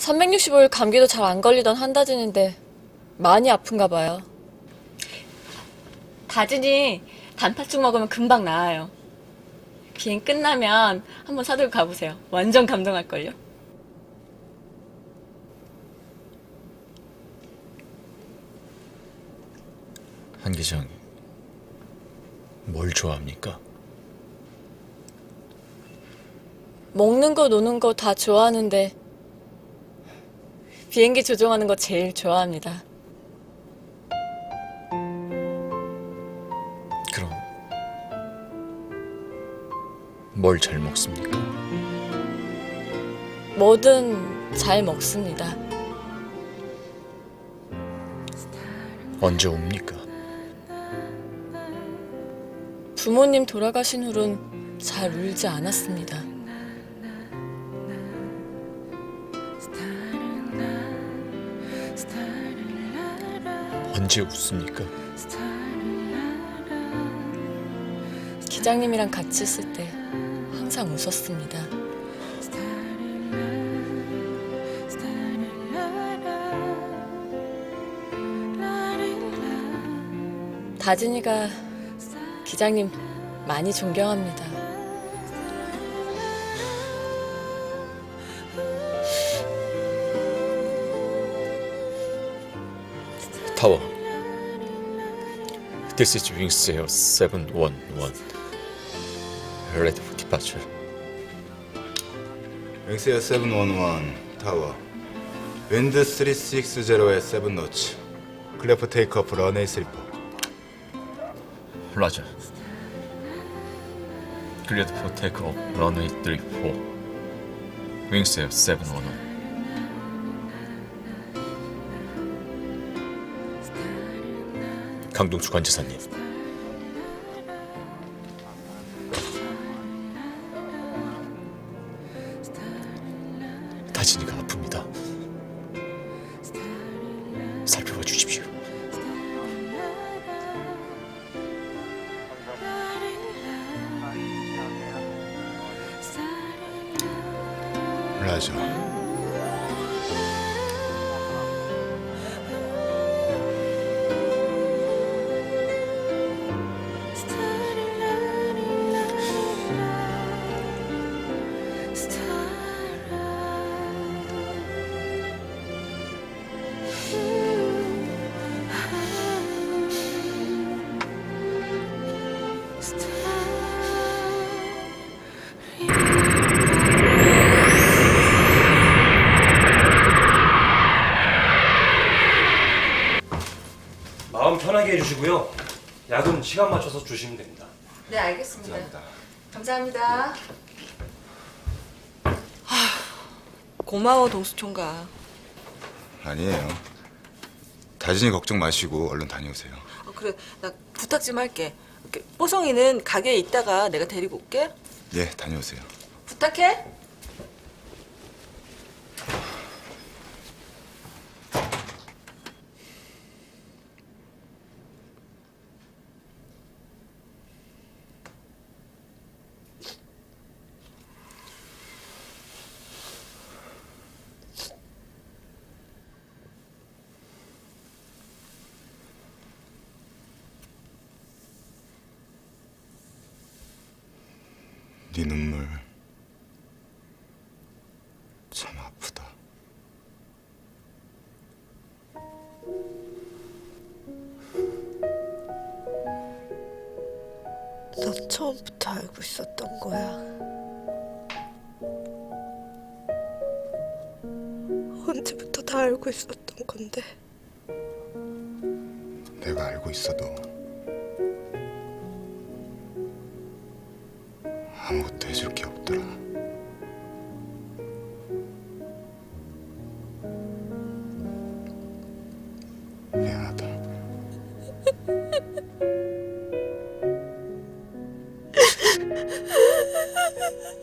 365일 감기도 잘 안 걸리던 한다진인데 많이 아픈가 봐요. 다진이 단팥죽 먹으면 금방 나아요. 비행 끝나면 한번 사들고 가보세요. 완전 감동할걸요? 한 기장 뭘 좋아합니까? 먹는 거 노는 거 다 좋아하는데 비행기 조종하는 거 제일 좋아합니다. 그럼 뭘 잘 먹습니까? 뭐든 잘 먹습니다. 언제 옵니까? 부모님 돌아가신 후론 잘 울지 않았습니다. 언제 웃습니까? 기장님이랑 같이 있을 때 항상 웃었습니다. 다진이가 기장님 많이 존경합니다. 타워. This is Wingsail 711. Ready for departure. 엑세어 711 타워 윈드 360에 7 노치 클래프 테이크어프 런웨이 슬퍼 라자. Cleared for takeoff. Runway 34. Wingsail 711. 강동주 관제사님. 다진이가 아픕니다. 살펴봐 주십시오. 라저 주시고요. 약은 시간 맞춰서 주시면 됩니다. 네, 알겠습니다. 감사합니다 감사합니다. 고마워, 동수총각. 아니에요 다진이 걱정 마시고 얼른 다녀오세요 어, 그래, 나 부탁 좀 할게. 그, 뽀송이는 가게에 있다가 내가 데리고 올게. 예 다녀오세요 부탁해. 네 눈물 참 아프다 너 처음부터 알고 있었던 거야. 언제부터 다 알고 있었던 건데. 내가 알고 있어도